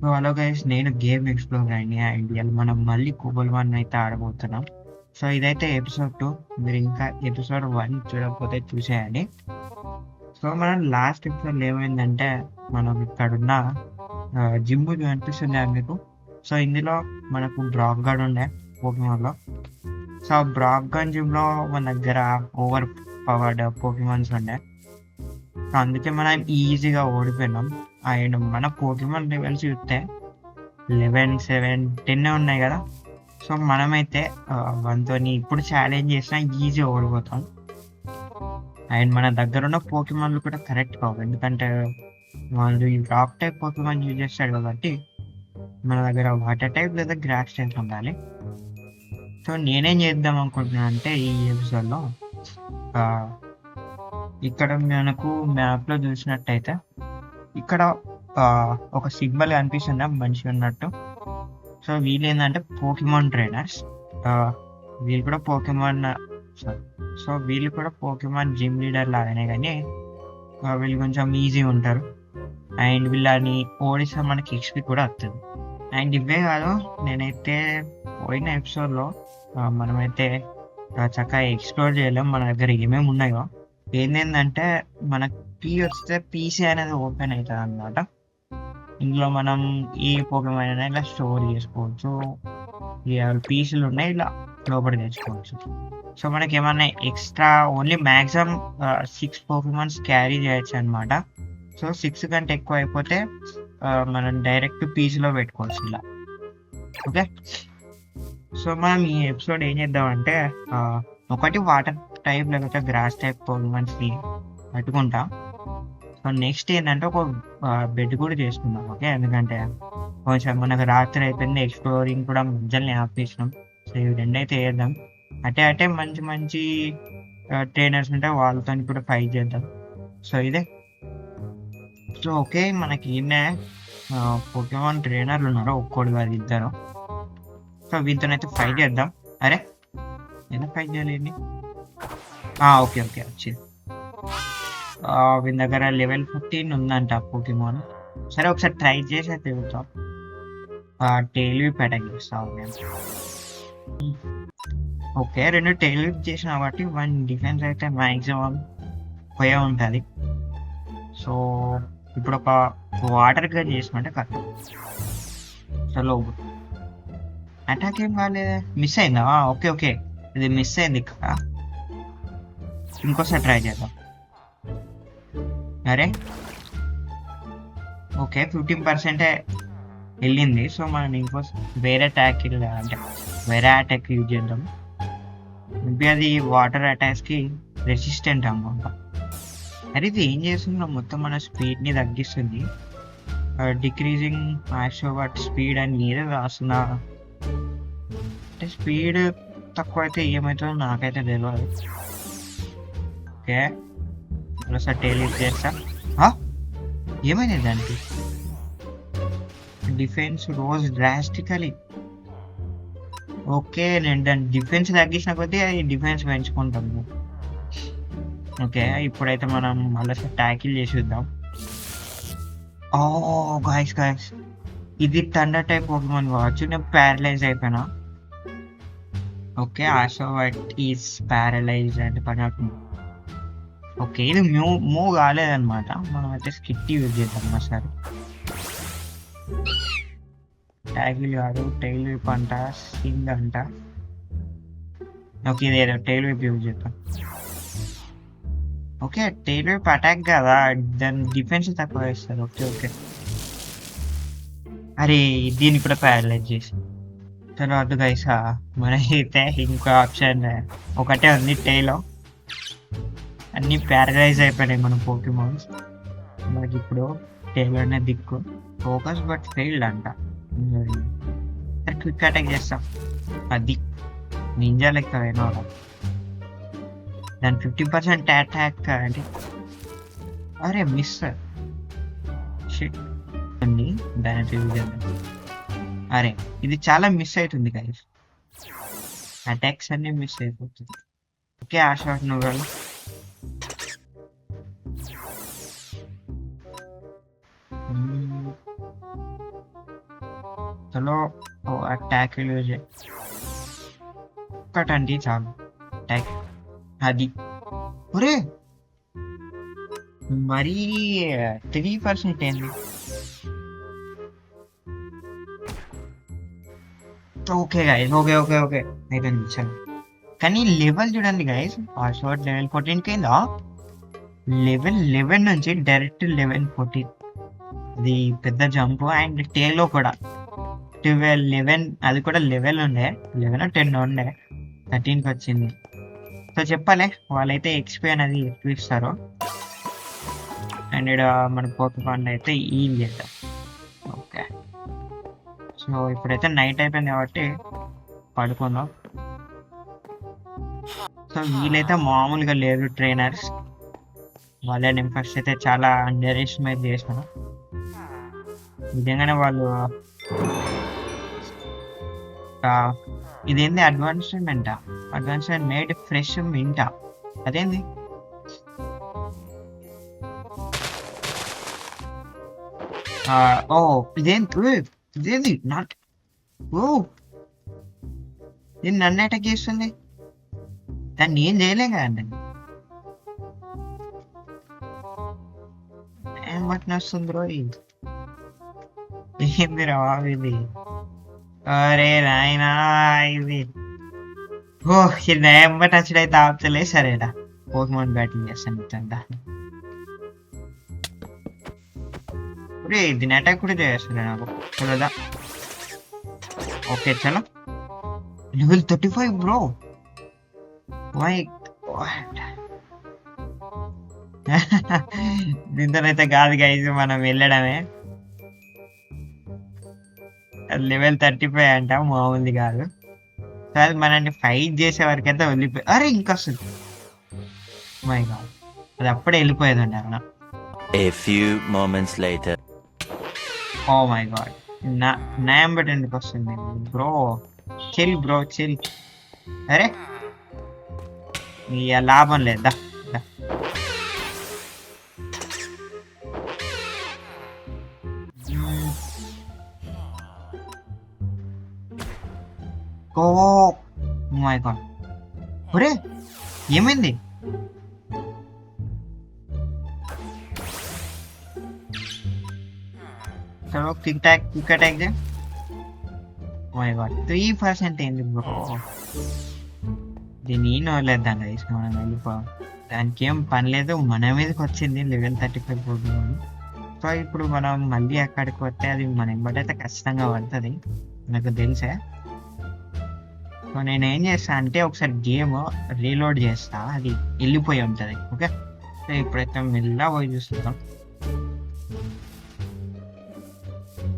So hello guys నేను game explore అయ్యి ideal మనం మళ్ళీ కోబల్ వన్ అయితే ఆడబోతున్నాం. సో ఇదైతే ఎపిసోడ్ టూ మీరు ఇంకా ఎపిసోడ్ వన్ చూడకపోతే చూసేయండి. సో మనం లాస్ట్ ఎపిసోడ్ ఏమైందంటే మనం ఇక్కడ ఉన్న జిమ్ అనిపిస్తుంది మీకు. సో ఇందులో మనకు బ్రాక్ గార్డ్ ఉండే పోకిమాన్లో సో ఆ బ్రాక్ గార్డ్ జిమ్లో మన దగ్గర ఓవర్ పవర్డ్ పోకిమాన్స్ ఉండే. సో అందుకే మనం ఈజీగా ఓడిపోయినాం. అండ్ మన పోకిమాన్ లెవెల్స్ చూస్తే లెవెన్ సెవెన్ టెన్ ఉన్నాయి కదా. సో మనమైతే మనతో ఇప్పుడు ఛాలెంజ్ చేసినా ఈజీ ఓడిపోతాం. అండ్ మన దగ్గర ఉన్న పోకిమాన్లు కూడా కరెక్ట్ కావు ఎందుకంటే వాళ్ళు ఈ రాక్ టైప్ పోకిమాన్ యూజ్ చేస్తాడు కాబట్టి మన దగ్గర వాటర్ టైప్ లేదా గ్రాస్ టైప్ ఉండాలి. సో నేనేం చేద్దాం అనుకుంటున్నా అంటే ఈ ఎపిసోడ్లో ఇక్కడ మనకు మ్యాప్లో చూసినట్టయితే ఇక్కడ ఒక సిగ్నల్ కనిపిస్తుంది మనిషి ఉన్నట్టు. సో వీళ్ళు ఏంటంటే పోకిమాన్ ట్రైనర్స్. వీళ్ళు కూడా పోకిమాన్ సో వీళ్ళు కూడా పోకిమాన్ జిమ్ లీడర్ లాగానే కానీ వీళ్ళు కొంచెం ఈజీ ఉంటారు. అండ్ వీళ్ళని ఓడిస్తే మనకి ఎక్స్పీ కూడా వస్తుంది. అండ్ ఇవే కాదు నేనైతే పోయిన ఎపిసోడ్లో మనమైతే చక్కగా ఎక్స్ప్లోర్ చేయలేం. మన దగ్గర ఏమేమి ఉన్నాయో. ఏంటంటే మనకు పీ వస్తే పీసీ అనేది ఓపెన్ అవుతుంది అనమాట ఇందులో మనం ఏ పోకమైన అయినా ఇలా స్టోర్ చేసుకోవచ్చు. పీసులు ఉన్నాయి ఇలా లోపల తెచ్చుకోవచ్చు. సో మనకి ఏమన్నా extra only maximum six performance carry చేయొచ్చు అనమాట సో సిక్స్ కంటే ఎక్కువ అయిపోతే మనం డైరెక్ట్ పీసీలో పెట్టుకోవచ్చు ఇలా. ఓకే సో మనం ఈ ఎపిసోడ్ ఏం చేద్దామంటే ఒకటి వాటర్ టైప్ లేకపోతే గ్రాస్ టైప్ పర్ఫార్మెన్స్ని పట్టుకుంటాం. నెక్స్ట్ ఏంటంటే ఒక బెడ్ కూడా చేసుకుందాం ఓకే ఎందుకంటే కొంచెం మనకు రాత్రి అయిపోయింది ఎక్స్ప్లోరింగ్ కూడా మధ్యలో ఆపేసినాం. సో ఇవి రెండు అయితే వేద్దాం అటే అటే మంచి మంచి ట్రైనర్స్ ఉంటే వాళ్ళతో కూడా ఫైట్ చేద్దాం. సో ఇదే. సో ఓకే మనకి ఈయన పోకేమాన్ ట్రైనర్లు ఉన్నారు ఒక్కోడు కాదు ఇద్దరు. సో వీళ్ళతోనైతే ఫైట్ చేద్దాం. అరే ఎలా ఫైట్ చేయాలి ఓకే ఓకే వచ్చింది. వీని దగ్గర లెవెల్ ఫిఫ్టీన్ ఉందంట పోకిమోన్. సరే ఒకసారి ట్రై చేసి అయితే తిరుగుతాం టైల్ విప్ అటాక్ చేస్తాం ఓకే రెండు టైల్ విప్ చేసిన కాబట్టి వన్ డిఫెన్స్ అయితే మ్యాక్సిమం పోయే ఉంటుంది. సో ఇప్పుడు ఒక వాటర్ గన్ చేసినట్టే కరెక్ట్. చలో అటాక్ ఏం కాలేదే మిస్ అయిందా? Okay okay. ఇది మిస్ అయింది ఇక్కడ ఇంకోసారి ట్రై చేద్దాం. అరే. ఓకే ఫిఫ్టీన్ పర్సెంటే వెళ్ళింది. సో మనం ఇంకో వేరే అటాక్ అంటే వేరే అటాక్ యూజ్ చేద్దాం. మేబీ అది వాటర్ అటాక్స్కి రెసిస్టెంట్ అనుకుంటా అరే ఇది ఏం చేస్తుందో? మొత్తం మన స్పీడ్ని తగ్గిస్తుంది. డిక్రీజింగ్ వాట్ స్పీడ్ అని మీరే రాస్తున్నా. అంటే స్పీడ్ తక్కువ అయితే ఏమవుతుందో నాకైతే తెలియదు ఓకే. ఒకసారి టైల్ చేస్తా. ఆ? ఏమైంది దానికి? డిఫెన్స్ రోజ్ డ్రాస్టికలీ ఓకే నేను దాని డిఫెన్స్ తగ్గించిన కొద్దీ అది డిఫెన్స్ పెంచుకుంటాము ఓకే ఇప్పుడైతే మనం మళ్ళీ ట్యాకిల్ చేసి చూద్దాం ఓ గాయస్ గాయస్ ఇది థండర్ టైప్ పోకిమాన్ కావచ్చు నేను ప్యారలైజ్ అయిపోయినా. ఓకే ఆశో వైట్ ఈస్ ప్యారలైజ్ అంటే పని అవుతుంది. ఓకే ఇది మూవ్ మూవ్ కాలేదన్నమాట. మనం అయితే స్కిట్ యూజ్ చేద్దాం ఒకసారి. ట్యాగిల్ కాదు టైల్ విప్ అంట సింగ్ అంట. ఓకే ఇది టైల్ విప్ యూజ్ చేద్దాం. ఓకే టైల్ విప్ అటాక్ కదా దాని డిఫెన్స్ తక్కువ వేస్తారు. Okay okay. అరే దీన్ని కూడా ప్యారలైజ్ చేసి. తర్వాత గైసా మనకైతే ఇంకో ఆప్షన్ ఒకటే ఉంది టైలో. అన్ని ప్యారలైజ్ అయిపోయినాయి మన పోకిమాన్స్ మనకి ఇప్పుడు టేబుల్ అనే దిక్కు. ఫోకస్ బట్ ఫెయిల్డ్ అంట. క్విక్ అటాక్ చేస్తాం. అది నింజా లెక్క అయినా దాని ఫిఫ్టీ పర్సెంట్ అటాక్ అంటే అరే మిస్ షిట్ అండి దాని యూజ్ అరే ఇది చాలా మిస్ అవుతుంది గైస్ అటాక్స్ అన్నీ మిస్ అయిపోతుంది ఓకే ఆ షాట్ నువ్వు వెళ్ళు. మ్మ్. ఇంతలో అటాక్ యూజ్ ఒక్కటండి చాలు అటాక్ అది ఒరే మరీ త్రీ పర్సెంట్ ఏంది okay guys okay okay okay అయిపోయింది చలో కానీ లెవెల్ చూడండి గైస్ ఆ షార్ట్ లెవెల్ ఫోర్టీన్ కింద లెవెల్ లెవెన్ నుంచి డైరెక్ట్ లెవెల్ ఫోర్టీన్ అది పెద్ద జంప్ అండ్ టెన్లో కూడా. ట్వెల్వ్ లెవెన్ అది కూడా లెవెల్ ఉండే. లెవెన్ టెన్ ఉండే. థర్టీన్కి వచ్చింది. సో చెప్పాలి. వాళ్ళైతే ఎక్స్పీ అనేది ఎక్కువ ఇస్తారు. అండ్ ఇక్కడ మన పోకపాండ్ అయితే ఈ చేద్దాం ఓకే సో ఇప్పుడైతే నైట్ అయిపోయింది కాబట్టి పడుకుందాం. సో వీళ్ళైతే మామూలుగా లేరు ట్రైనర్స్ వాళ్ళని ఫస్ట్ అయితే చాలా అండర్ ఎస్టిమేట్ చేశాను నిజంగానే వాళ్ళు ఇదేంది అడ్వాన్స్మెంట్ అడ్వాన్స్మెంట్ మేడ్ ఫ్రెష్ మింటా అదేంది? ఓ ఉయ్, ఇదేంది? Not oh! ఇది నన్ను అటాక్ చేస్తుంది. దాన్ని ఏం చేయలేం కదండి ఏం బట్టి వస్తుంది బ్రో ఏంది రా ఇది అరే నాయనా ఇది ఓ ఇది ఎంబ టచ్ అయితే ఆపుతలే సరేనా పోకిమోన్ బ్యాటింగ్ చేస్తాను ఇట్లా ఒరే దీని అటాక్ కూడా చేస్తుంది నాకు చలోదా ఓకే చలో level thirty five bro my దీంతో అయితే కాదు గైజ్ మనం వెళ్ళడమే. లెవెల్ థర్టీ ఫైవ్ అంట మామూలుది కాదు. సో అది మనల్ని ఫైట్ చేసే వరకు అయితే వెళ్ళిపోయి అరే ఇంకా మై గాడ్ అది అప్పుడే వెళ్ళిపోయేదండి అన్న A few moments later. Oh my god నా నా ఎంబటి ఎందుకు వస్తుంది? బ్రో చిల్ బ్రో చిల్ అరే ఇక లాభం లేదా ఓ మై గాడ్ ఒరే ఏమైంది చలో క్విక్ అటాక్ క్విక్ అటాక్ దే మై గాడ్ త్రీ పర్సెంట్ ఏంది బ్రో దీన్ని ఏం వదిలేద్దాం గైస్ మనం వెళ్ళిపో దానికి ఏం పని లేదు మన మీదకి వచ్చింది level thirty five program so ఇప్పుడు మనం మళ్ళీ అక్కడికి వస్తే అది మన ఎంబడైతే ఖచ్చితంగా పడుతుంది. నాకు తెలుసే. సో నేను ఏం చేస్తా అంటే ఒకసారి గేమ్ రీలోడ్ చేస్తా అది వెళ్ళిపోయి ఉంటుంది. ఓకే? సో ఇప్పుడైతే మెల్లా పోయి చూస్తున్నాం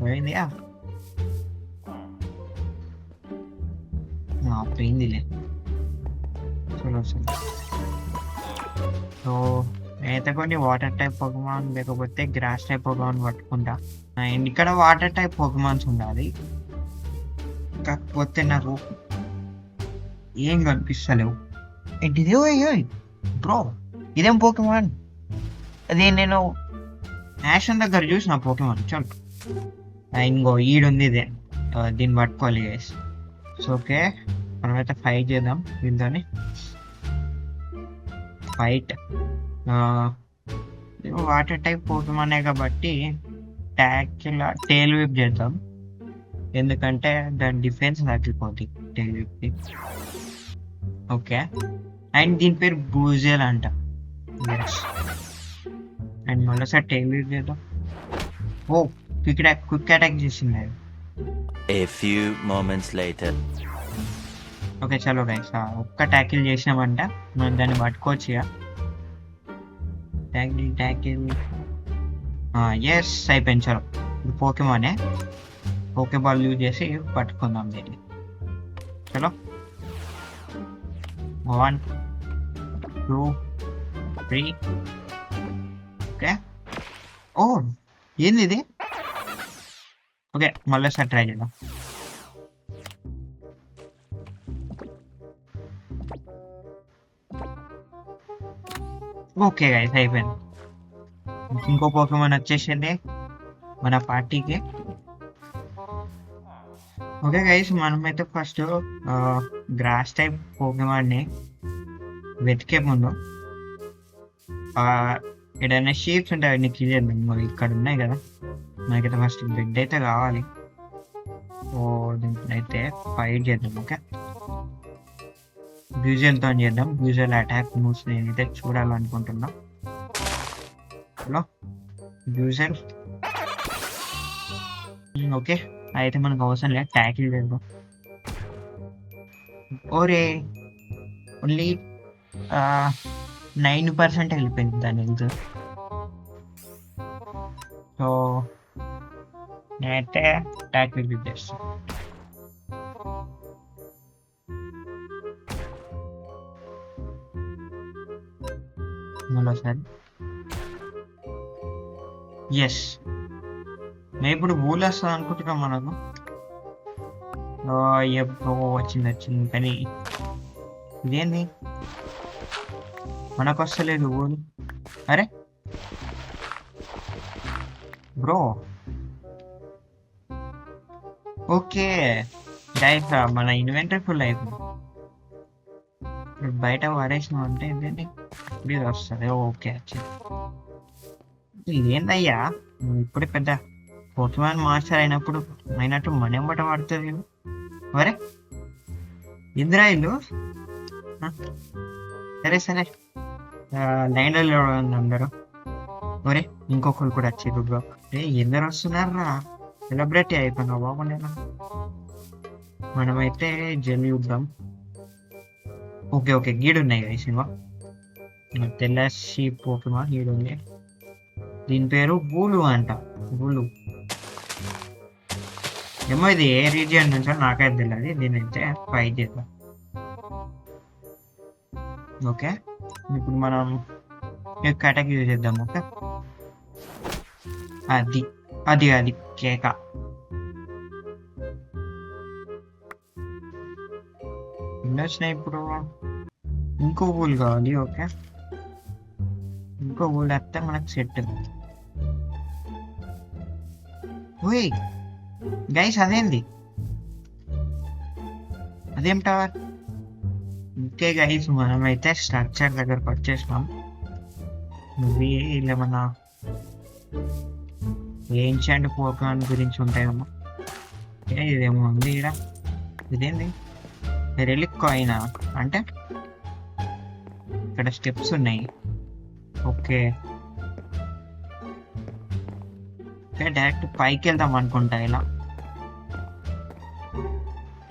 పోయిందిగా పోయిందిలే. చలో సో అయితే కొన్ని వాటర్ టైప్ పొగమాన్ లేకపోతే గ్రాస్ టైప్ పొగమాన్ పట్టుకుంటా. అండ్ ఇక్కడ వాటర్ టైప్ పొగమాన్స్ ఉండాలి. కాకపోతే నాకు ఏం కనిపిస్తలేవు. ఏంటిదే? బ్రో ఇదేం పోకమాన్ అది నేను యాషన్ దగ్గర చూసిన పోకమాన్ చల్ ఆ, ఇంకో ఈడుంది ఇదే. దీన్ని పట్టుకోవాలి సో ఓకే మనమైతే ఫైట్ చేద్దాం దీంతో ఫైట్ వాటర్ టైప్ పోకమనే కాబట్టి ట్యాకిల్ టేల్ విప్ చేద్దాం. ఎందుకంటే దాని డిఫెన్స్ తగ్గిపోతుంది టేల్ విప్కి ఓకే అండ్ దీని పేరు బూజెల్ అంట. అండ్ మళ్ళీసారి టేల్ విప్ చేద్దాం. ఓ క్విక్ అటాక్ క్విక్ అటాక్ చేసింది. A few moments later. Okay చలో గైస్ ఒక్క ట్యాకిల్ చేసినామంట. మనం దాన్ని పట్టుకోవచ్చు ఇక. Tackle tackle. ఎస్ అయిపోయింది చలో. ఇది పోకేమానే పోకే బాల్ యూజ్ చేసి పట్టుకుందాం దీన్ని. చలో. One two three okay. ఓ ఏంది ఇది? ఓకే మళ్ళీ సార్ ట్రై చేద్దాం. ఓకే గైస్ అయిపోయింది ఇంకో పోకేమాన్ వచ్చేసింది మన పార్టీకి ఓకే గైస్ మనమైతే ఫస్ట్ గ్రాస్ టైప్ పోకేమాన్ని వెతికే ముందు ఏదైనా షీప్స్ ఉంటాయి అవన్నీ క్లియర్ మరి ఇక్కడ ఉన్నాయి కదా మనకైతే ఫస్ట్ బెడ్ అయితే కావాలి సో దీంట్లో అయితే ఫైట్ చేద్దాం ఓకే బ్యూజల్తో చేద్దాం. బ్యూజియల్ అటాక్ మూవ్స్ నేనైతే చూడాలనుకుంటున్నా. హలో బ్యూజియల్ ఓకే అయితే మనకు అవసరం లేదు. ట్యాకిల్ చేద్దాం ఓరే! ఓన్లీ నైన్ పర్సెంట్ వెళ్ళిపోయింది దాని హెల్త్ సో నేనైతే ట్యాకిల్ చేస్తాను మరోసారి ఎస్ నేను ఇప్పుడు ఊళ్ళు అనుకుంటున్నాం మనకు ఎప్పుడో వచ్చింది వచ్చింది కానీ ఇదేంది మనకు వస్తలేదు ఊరు అరే బ్రో ఓకే డైట్ మన ఇన్వెంటరీ ఫుల్ అయిపోయింది ఇప్పుడు బయట పడేసినాం అంటే ఏంటంటే ఇది వస్తుంది ఓకే వచ్చింది ఇదేందయ్యా ఇప్పుడే పెద్ద పోకిమాన్ మాస్టర్ అయినప్పుడు అయినట్టు మన ఎంబట పడుతుంది వరే ఇందిరా సరే సరే లైన్లో అందరూ ఒరే ఇంకొకరు కూడా వచ్చారు బ్రో రే ఎందరు వస్తున్నారా సెలబ్రిటీ అయిపోయినా బాగుండేనా మనమైతే జల్ చూద్దాం ఓకే ఓకే గీడు ఉన్నాయి కదా సినిమా తెల్ల షీప్ పోకిమా గీడు ఉంది. దీని పేరు బూలు అంట బూలు ఏమో ఇది ఏ రీజియన్ నుంచో నాకైతే తెలియదు దీని అయితే ఫైట్ చేద్దాం. ఓకే ఇప్పుడు మనం కటక్ యూజ్ చేద్దాం ఓకే? అది అది అది కేక. ఎన్ని వచ్చినాయి ఇప్పుడు ఇంకో పూలు కావాలి ఓకే? ఇంకో ఊల్ వేస్తే మనకు సెట్ ఓయ్ గైస్ అదేంది అదేం టవర్ ఇంకే గైస్ మనమైతే స్ట్రక్చర్ దగ్గరకు వచ్చేసినాం నువ్వు ఏమన్నా ఏన్షియంట్ పోకాన్ గురించి ఉంటాయేమో ఏ ఇదేమో ఉంది ఇక్కడ ఇదేంది రెలిక్ కాయినా అంటే ఇక్కడ స్టెప్స్ ఉన్నాయి ఓకే. ఓకే డైరెక్ట్ పైకి వెళ్దాం అనుకుంటా ఇలా.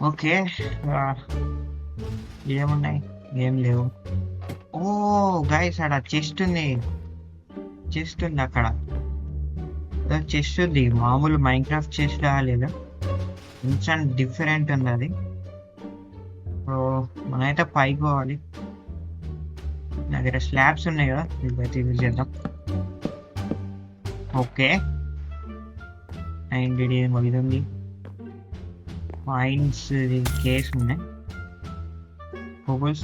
ఓకే ఏమున్నాయి? ఏం లేవు. ఓ గైస్ అక్కడ చెస్ట్ ఉంది. చెస్ట్ ఉంది అక్కడ. చెస్ట్ ఉంది. మామూలు మైండ్ క్రాఫ్ట్ చెస్ట్ లేదా. కొంచెం డిఫరెంట్ ఉంది అది. సో మనమైతే పైకి పోవాలి. నా దగ్గర స్లాబ్స్ ఉన్నాయి కదా. ఇవైతే యూజ్ చేద్దాం. ఓకే. అండ్ ఇది ఏమో ఇది పాయింట్స్ కేస్ ఉన్నాయి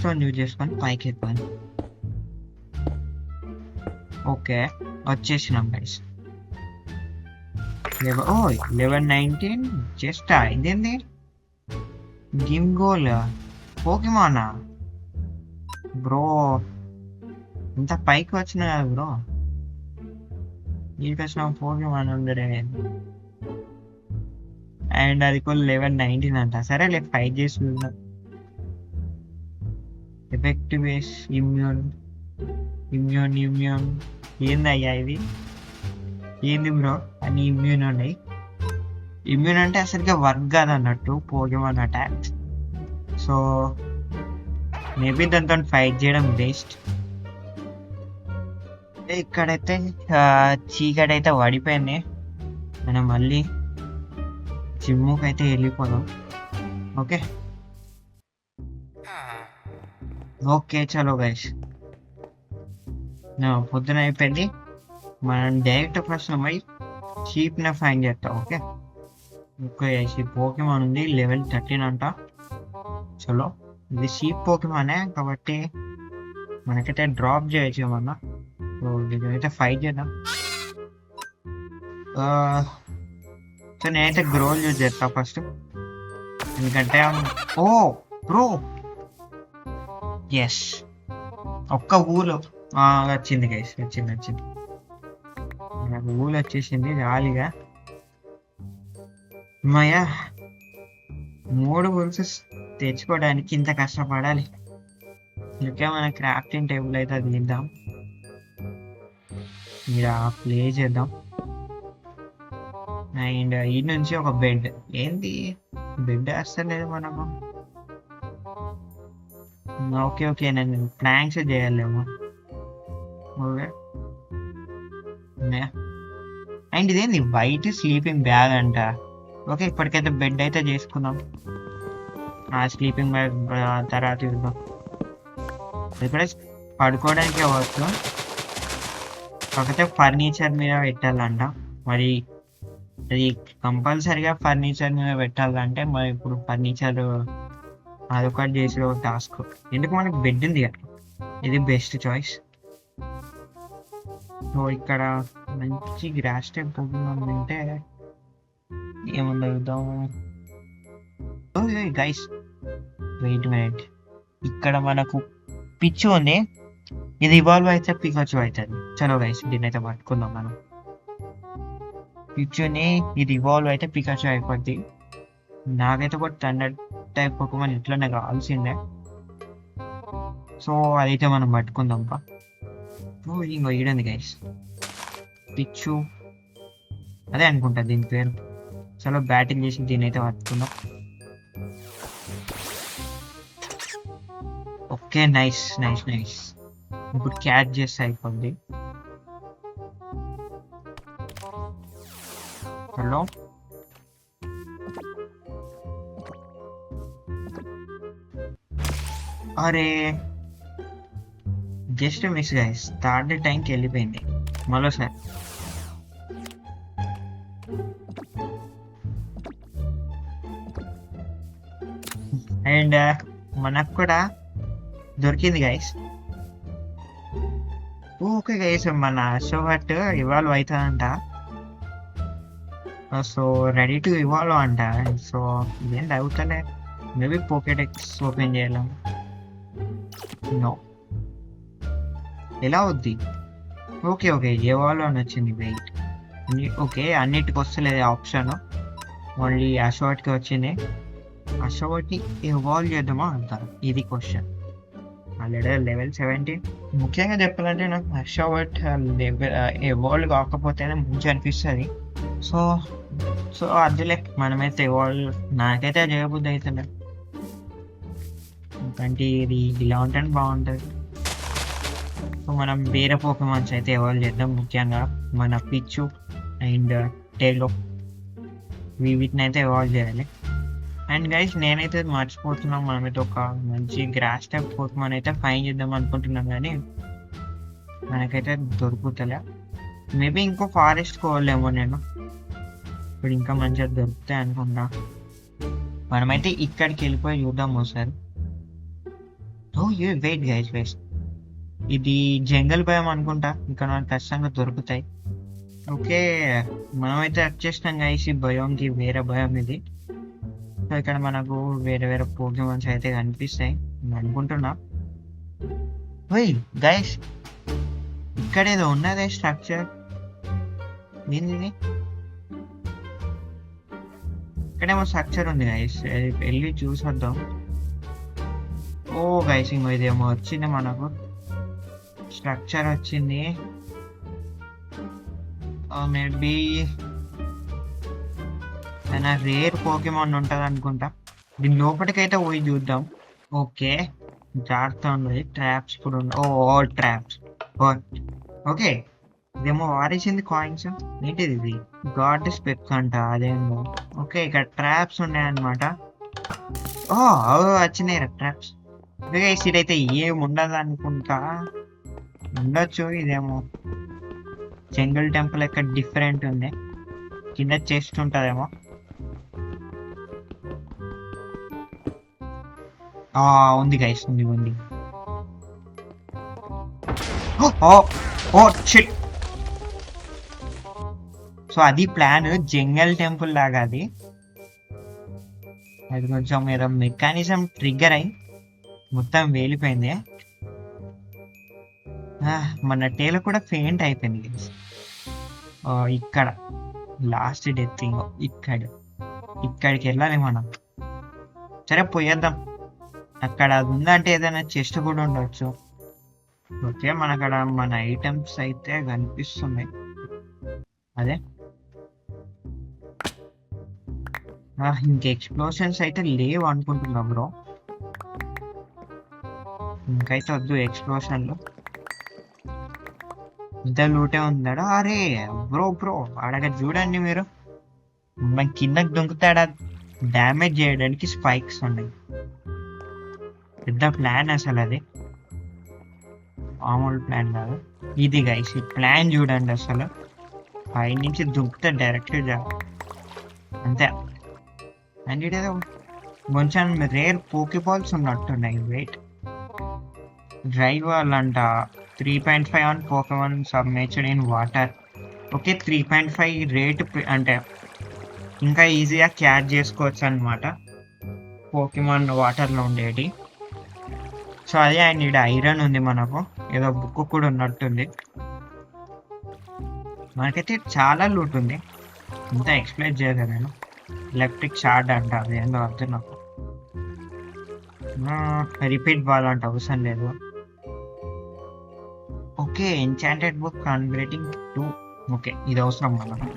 తో యూజ్ చేసుకొని పైకి ఎత్తాను ఓకే. వచ్చేసినాం గైస్ ఓ లెవెన్ నైన్టీన్ జస్ట్ ఇదేంది? గిమ్ గోల్ పోకిమానా బ్రో ఇంత పైకి వచ్చిన బ్రో నీకు వచ్చిన వన్ హండ్రెడ్ అండ్ అది కూడా లెవెన్ నైన్టీన్ అంట సరే లేదు ఫైట్ చేసి చూద్దాం effective base immune immune immune ఏందయ్యా ఇది ఏంది బ్రో అని ఇమ్యూన్ ఉన్నాయి ఇమ్యూన్ అంటే అసలుగా వర్క్ కాదు అన్నట్టు పోగేమన్ అటాక్ సో మేబీ దాంతో ఫైట్ చేయడం బెస్ట్ ఇక్కడైతే చీకటి అయితే పడిపోయింది. మనం మళ్ళీ జిమ్ముకి అయితే వెళ్ళిపోదాం. ఓకే? ఓకే చలో గైస్ పొద్దున అయిపోయింది. మనం డైరెక్ట్ ప్రశ్న పోయి షీప్ని ఫైన్ చేస్తాం ఓకే? ఓకే షీప్ పోకేమాన్ ఉంది లెవెల్ థర్టీన్ అంట. చలో ఇది షీప్ పోకేమానే కాబట్టి మనకైతే డ్రాప్ చేయొచ్చు ఏమన్నా నేనైతే ఫైట్ చేద్దాం. ఆ, సో నేనైతే గ్రోల్ యూజ్ చేస్తా ఫస్ట్ ఎందుకంటే um, ఓ బ్రో ఎస్ ఒక్క ఊలో ఆ, వచ్చింది గైస్ వచ్చింది వచ్చింది. నాకు ఊలు వచ్చేసింది జాలీగా మయా మూడు ఊల్స్ తెచ్చుకోవడానికి ఇంత కష్టపడాలి. ఇంకే మన క్రాఫ్టింగ్ టేబుల్ అయితే అది తీద్దాం ఇలా ప్లే చేద్దాం. అండ్ ఈ నుంచి ఒక బెడ్ ఏంటి బెడ్ వేస్తలేదు మనకు ఓకే ఓకే నేను ప్లాంక్స్ చేయలేము. ఓకే. అండ్ ఇదేంది? వైట్ స్లీపింగ్ బ్యాగ్ అంట. ఓకే ఇప్పటికైతే బెడ్ అయితే చేసుకుందాం ఆ స్లీపింగ్ బ్యాగ్ తర్వాత ఇద్దాం ఇక్కడ పడుకోవడానికి వస్తాం కాకపోతే ఫర్నిచర్ మీద పెట్టాలంట. మరి అది కంపల్సరిగా ఫర్నిచర్ మీద పెట్టాలంటే మరి ఇప్పుడు ఫర్నిచర్ అదొకటి చేసే ఒక టాస్క్. ఎందుకు మనకి బెడ్ ఉంది కదా? ఇది బెస్ట్ చాయిస్ సో ఇక్కడ మంచి గ్రాస్ టైప్ ఉంటే ఏముందాం గైస్ వెయిట్ మినిట్ ఇక్కడ మనకు పిచ్చు ఉంది. ఇది ఇవాల్వ్ అయితే పికచ్చు అవుతుంది. చలో గైస్ దీన్ని అయితే పట్టుకుందాం మనం. పిచ్చుని ఇది ఇవాల్వ్ అయితే పికచ్చు అయిపోద్ది. నాకైతే ఒక థండర్ టైప్ పొక్కమని ఇట్లనే కావాల్సిందే. సో అదైతే మనం పట్టుకుందాం పా. ఓ ఇంకో ఈడంది గైస్ పిచ్చు అదే అనుకుంటా దీని పేరు. చలో బ్యాటింగ్ చేసి దీని అయితే పట్టుకుందాం. ఓకే నైస్ నైస్ నైస్ ఇప్పుడు క్యాచ్ చేస్తే అయిపోద్ది. హలో అరే జస్ట్ మిస్ గైస్ థర్డ్ టైంకి వెళ్ళిపోయింది. మరోసారి అండ్ మనకు కూడా దొరికింది గైస్ ఓకే గైస్ మన షోట్ ఇవాల్వ్ అవుతుందంట సో రెడీ టు ఇవాల్వ్ అంట. సో ఏం అవుతలే మేబీ పోకెట్ ఎక్స్ ఓపెన్ చేయలేం. నో ఎలా వద్ది ఓకే ఓకే. ఇవాల్వ్ అని వచ్చింది వెయిట్ ఓకే అన్నిటికి వస్తలేదు ఆప్షన్ ఓన్లీ ఆ వచ్చింది. ఆ ఇవాల్వ్ చేద్దామా అంటారు. ఇది క్వశ్చన్ ఆల్రెడీ లెవెల్ సెవెంటీన్ ముఖ్యంగా చెప్పాలంటే నాకు హర్షవర్ట్ లెవెల్ ఎవాల్వ్ కాకపోతేనే మంచి అనిపిస్తుంది. సో సో అదిలే మనమైతే ఎవాల్వ్ నాకైతే చేయబుద్ధి అవుతుంది ఎందుకంటే ఇది ఇలా ఉంటేనే బాగుంటుంది. సో మనం వేరే పోకమాన్స్ అయితే ఎవాల్వ్ చేద్దాం ముఖ్యంగా మన పిచ్చు అండ్ టేలో వీటిని అయితే ఎవాల్వ్ చేయాలి. అండ్ గైస్ నేనైతే మర్చిపోతున్నాం మనమైతే ఒక మంచి గ్రాస్ టైప్ పోకమాన్ అయితే ఫైన్ చేద్దాం అనుకుంటున్నాం కానీ మనకైతే దొరుకుతలే. మేబీ ఇంకో ఫారెస్ట్ కోవాలేమో నేను. ఇప్పుడు ఇంకా మంచిగా దొరుకుతాయి అనుకుంటా. మనమైతే ఇక్కడికి వెళ్ళిపోయి చూద్దాం ఒకసారి. ఓ యూ వెయిట్ గైస్ వెయిట్ ఇది జంగల్ భయం అనుకుంటా. ఇక్కడ మనకు ఖచ్చితంగా దొరుకుతాయి. ఓకే మనమైతే వచ్చేసినాం గైస్ ఈ భయంకి వేరే భయం ఇది. ఇక్కడ మనకు వేరే వేరే ప్రోగ్రామ్స్ అయితే కనిపిస్తాయి. నేను అనుకుంటున్నా. ఓయ్ గైస్ ఇక్కడ ఏదో ఉన్నదే స్ట్రక్చర్ ఏంది ఇక్కడేమో స్ట్రక్చర్ ఉంది గైస్ వెళ్ళి చూసొద్దాం. ఓ గైస్ ఇంకో ఇదేమో వచ్చింది మనకు. స్ట్రక్చర్ వచ్చింది. మేబీ ఏదైనా రేర్ పోకేమాన్ ఉంటుంది అనుకుంటా. దీని లోపలికైతే పోయి చూద్దాం. ఓకే. జాగ్రత్త ఉన్నది ట్రాప్స్ కూడా ఉన్నాయి ఓ ఆల్ ట్రాప్స్ ఓకే. ఇదేమో వారేసింది కాయిన్స్ ఏంటిది ఇది? గాడ్ స్పెక్ అంట అదేమో. ఓకే ఇక్కడ ట్రాప్స్ ఉన్నాయన్నమాట. ఓ అవి వచ్చినాయి ట్రాప్స్ గైస్ ఇదైతే ఏం ఉండదు అనుకుంటా. ఉండొచ్చు ఇదేమో. జంగల్ టెంపుల్ ఇక్కడ డిఫరెంట్ ఉంది కింద చెస్ట్ ఉంది గైస్ ఉంది ఉంది. ఓ ఓ షిట్ సో అది ప్లాన్ జంగల్ టెంపుల్ లాగా అది. అది కొంచెం ఏదో మెకానిజం ట్రిగ్గర్ అయి మొత్తం వేలిపోయింది. మన టేల కూడా ఫెయింట్ అయిపోయింది ఇక్కడ. లాస్ట్ డెత్ ఇక్కడ. ఇక్కడికి వెళ్ళాలి మనం. సరే పోయేద్దాం. అక్కడ అది ఉందంటే ఏదైనా చెస్ట్ కూడా ఉండొచ్చు. ఓకే మన అక్కడ మన ఐటమ్స్ అయితే కనిపిస్తున్నాయి. అదే. ఇంక ఎక్స్ప్లోషన్స్ అయితే లేవు అనుకుంటున్నా బ్రో. ఇంకైతే వద్దు ఎక్స్ప్లోషన్లు. ఇంత లూటే ఉందాడు? అరే బ్రో బ్రో అడగ చూడండి మీరు. మన కిందకి దొంగతాడా? డ్యామేజ్ చేయడానికి స్పైక్స్ ఉన్నాయి. పెద్ద ప్లాన్ అసలు అది? మామూలు ప్లాన్ కాదు. ఇది గైస్ ఈ ప్లాన్ చూడండి అసలు. పై నుంచి దుంకుతే డైరెక్ట్ అంతే. అండ్ ఇదేదో కొంచెం రేర్ పోకీబాల్స్ ఉన్నట్టున్నాయి. వెయిట్ డ్రైవ్ వాళ్ళంట three point five on sub nature in water okay three point five rate అంటే ఇంకా ఈజీగా క్యాచ్ చేసుకోవచ్చు అనమాట పోకిమాన్ వాటర్లో ఉండేటి సో అదే అండ్ ఇక్కడ ఐరన్ ఉంది మనకు. ఏదో బుక్ కూడా ఉన్నట్టుంది. మనకైతే చాలా లూట్ ఉంది. ఇంత ఎక్స్ప్లెయిన్ చేయలేదు నేను. ఎలక్ట్రిక్ షార్ట్ అంట అది ఏందో అర్థం నాకు. రిపీట్ బాల్ అంట అవసరం లేదు. Okay enchanted book converting to okay ఇది అవసరం మనకు.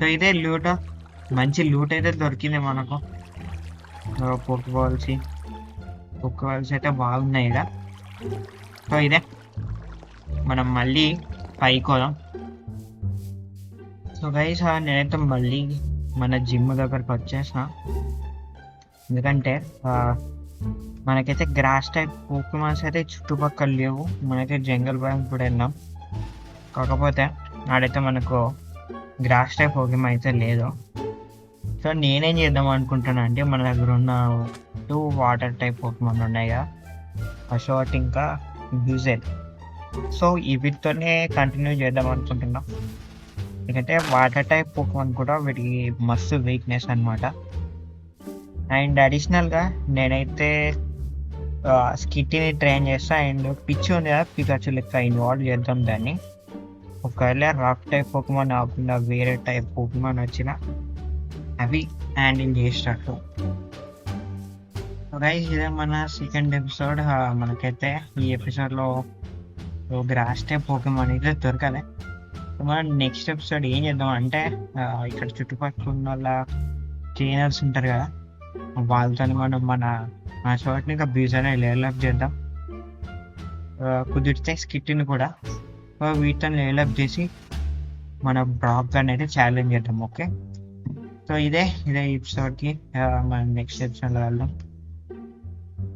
సో ఇదే లూట్ మంచి లూట్ అయితే దొరికింది మనకు. పొక్కుకోవాల్సి పొక్కుకోవాల్సి అయితే బాగున్నాయి ఇక్కడ. సో ఇదే. మనం మళ్ళీ పైకి పోదాం. సో గైస్ నేనైతే మళ్ళీ మన జిమ్ దగ్గరకు వచ్చేసిన. ఎందుకంటే మనకైతే గ్రాస్ టైప్ పోకుమాన్స్ అయితే చుట్టుపక్కల లేవు. మనైతే జంగల్ బ్యాంక్ కూడా వెళ్ళాం కాకపోతే ఆడైతే మనకు గ్రాస్ టైప్ పోకిమ అయితే లేదు. సో నేనేం చేద్దాం అనుకుంటున్నా అంటే మన దగ్గర ఉన్న టూ వాటర్ టైప్ పోకిమాన్ ఉన్నాయి కదా అషోట్ ఇంకా బ్యూజెల్ సో వీటితోనే కంటిన్యూ చేద్దాం అనుకుంటున్నాం. ఎందుకంటే వాటర్ టైప్ పోకిమాన్ కూడా వీటికి మస్తు వీక్నెస్ అన్నమాట. అండ్ అడిషనల్గా నేనైతే స్కిట్టిని ట్రైన్ చేస్తా. అండ్ పిచ్చి ఉంది కదా పికాచు లెక్క ఇన్వాల్వ్ చేద్దాం దాన్ని. ఒకవేళ రాక్ టైప్ పోకమాన్ కాకుండా వేరే టైప్ పోకమాన్ వచ్చిన అవి హ్యాండిల్ చేసేటట్టు. గైస్ ఇదే మన సెకండ్ ఎపిసోడ్ మనకైతే ఈ ఎపిసోడ్లో గ్రాస్ టైప్ పోకమాన్ అయితే దొరకలే. మనం నెక్స్ట్ ఎపిసోడ్ ఏం చేద్దాం అంటే ఇక్కడ చుట్టుపక్కల ఉన్న వాళ్ళ ట్రైనర్స్ ఉంటారు కదా వాళ్ళతో మనం మన ఆ షార్ట్ని ఇంకా బీజానే డెవలప్ చేద్దాం. కుదిరితే స్కిట్ని కూడా సో వీటిని లేలప్ చేసి మన బ్రాక్ అనేది ఛాలెంజ్ చేద్దాం ఓకే సో ఇదే ఇదే ఎపిసోడ్కి మన నెక్స్ట్ ఎపిసోడ్లో వెళ్దాం.